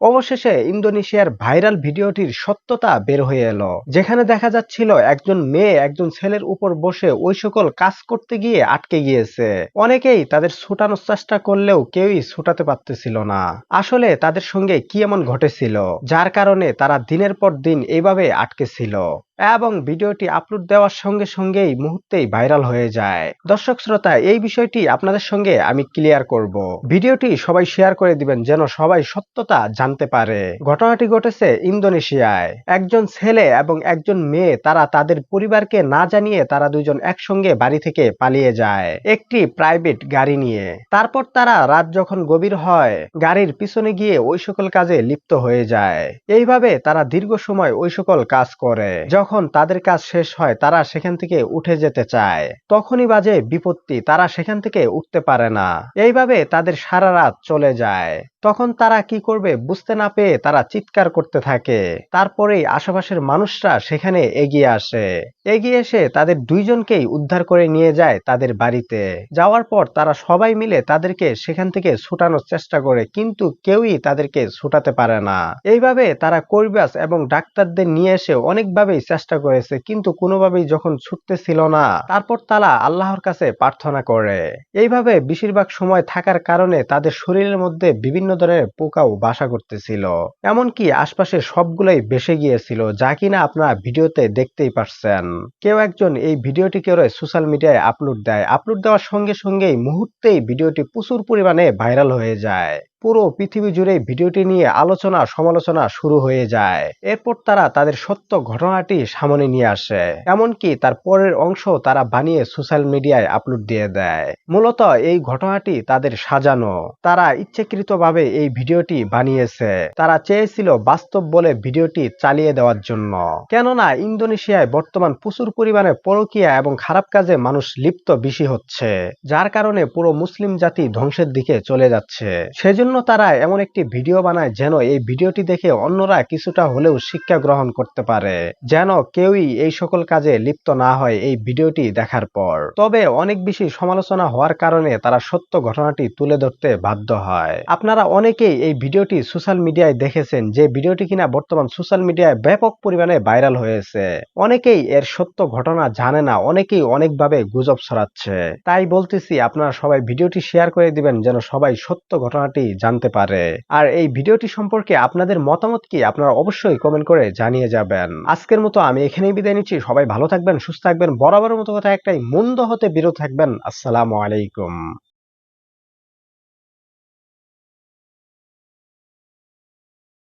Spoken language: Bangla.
অবশেষে ইন্দোনেশিয়ার ভাইরাল ভিডিওটির সত্যতা বের হয়ে এলো, যেখানে দেখা যাচ্ছিল একজন মেয়ে একজন ছেলের উপর বসে ওই সকল কাজ করতে গিয়ে আটকে গিয়েছে। অনেকেই তাদের ছুটানোর চেষ্টা করলেও কেউই ছুটাতে পারতেছিল না। আসলে তাদের সঙ্গে কি এমন ঘটেছিল, যার কারণে তারা দিনের পর দিন এইভাবে আটকে ছিল এবং ভিডিওটি আপলোড দেওয়ার সঙ্গে সঙ্গেই মুহূর্তেই ভাইরাল হয়ে যায়। দর্শক শ্রোতা, এই বিষয়টি আপনাদের সঙ্গে আমি ক্লিয়ার করব। ভিডিওটি সবাই শেয়ার করে দিবেন, যেন সবাই সত্যতা জানতে পারে। ঘটনাটি ঘটেছে ইন্দোনেশিয়ায়। একজন ছেলে এবং একজন মেয়ে, তারা তাদের পরিবারকে না জানিয়ে তারা দুজন একসঙ্গে বাড়ি থেকে পালিয়ে যায় একটি প্রাইভেট গাড়ি নিয়ে। তারপর তারা রাত যখন গভীর হয়, গাড়ির পিছনে গিয়ে ওই সকল কাজে লিপ্ত হয়ে যায়। এইভাবে তারা দীর্ঘ সময় ওই সকল কাজ করে। যখন তাদের কাজ শেষ হয়, তারা সেখান থেকে উঠে যেতে চায়। তখনই বাজে বিপত্তি, তারা সেখান থেকে উঠতে পারে না। এইভাবে তাদের সারা রাত চলে যায়। তখন তারা কি করবে বুঝতে না পেয়ে তারা চিৎকার করতে থাকে। তারপরেই আশেপাশের মানুষরা সেখানে এগিয়ে আসে। এগিয়ে এসে তাদের দুইজনকেই উদ্ধার করে নিয়ে যায় তাদের বাড়িতে। যাওয়ার পর তারা সবাই মিলে তাদেরকে সেখান থেকে ছুটানোর চেষ্টা করে, কিন্তু কেউই তাদেরকে ছুটাতে পারে না। এইভাবে তারা করিবাস এবং ডাক্তারদের নিয়ে এসে অনেকভাবেই চেষ্টা করেছে, কিন্তু কোনোভাবেই যখন ছুটতেছিল না, তারপর তারা আল্লাহর কাছে প্রার্থনা করে। এইভাবে বেশিরভাগ সময় থাকার কারণে তাদের শরীরের মধ্যে বিভিন্ন ধরনের পোকাও বাসা করতেছিল। এমনকি আশপাশে সবগুলোই বেসে গিয়েছিল, যা কিনা আপনারা ভিডিওতে দেখতেই পারছেন। কেউ একজন এই ভিডিওটি কেউ সোশ্যাল মিডিয়ায় আপলোড দেয়। আপলোড দেওয়ার সঙ্গে সঙ্গেই মুহূর্তেই ভিডিওটি প্রচুর পরিমাণে ভাইরাল হয়ে যায়। পুরো পৃথিবী জুড়ে ভিডিওটি নিয়ে আলোচনা সমালোচনা শুরু হয়ে যায়। এরপর তারা তাদের সত্য ঘটনাটি সামনে নিয়ে আসে। এমনকি তার পরের অংশ তারা বানিয়ে সোশ্যাল মিডিয়ায় আপলোড দিয়ে দেয়। মূলত এই ঘটনাটি তাদের সাজানো। তারা ইচ্ছাকৃতভাবে এই ভিডিওটি বানিয়েছে। তারা চেয়েছিল বাস্তব বলে ভিডিওটি চালিয়ে দেওয়ার জন্য। কেননা ইন্দোনেশিয়ায় বর্তমান প্রচুর পরিমাণে পরকীয়া এবং খারাপ কাজে মানুষ লিপ্ত বেশি হচ্ছে, যার কারণে পুরো মুসলিম জাতি ধ্বংসের দিকে চলে যাচ্ছে। সেজন্য জন্য তারা এমন একটি ভিডিও বানায় যেন এই ভিডিওটি দেখে অন্যরা কিছুটা হলেও শিক্ষা গ্রহণ করতে পারে। যেন কেউই এই সকল কাজে লিপ্ত না হয় এই ভিডিওটি দেখার পর। তবে অনেক বেশি সমালোচনা হওয়ার কারণে তারা সত্য ঘটনাটি তুলে ধরতে বাধ্য হয়। আপনারা অনেকেই এই ভিডিওটি সোশ্যাল মিডিয়ায় দেখেছেন যে ভিডিওটি কিনা বর্তমান সোশ্যাল মিডিয়ায় ব্যাপক পরিমাণে ভাইরাল হয়েছে। অনেকেই এর সত্য ঘটনা জানে না, অনেকেই অনেকভাবে গুজব ছড়াচ্ছে। তাই বলতেছি, আপনারা সবাই ভিডিওটি শেয়ার করে দিবেন যেন সবাই সত্য ঘটনাটি জানতে পারে। আর এই ভিডিওটি সম্পর্কে আপনাদের মতামত কি আপনারা অবশ্যই কমেন্ট করে জানিয়ে যাবেন। আজকের মতো আমি এখানেই বিদায় নিচ্ছি। সবাই ভালো থাকবেন, সুস্থ থাকবেন। বরাবরের মতো কথা একটাই, মন্দ হতে বিরত থাকবেন। আসসালামু আলাইকুম।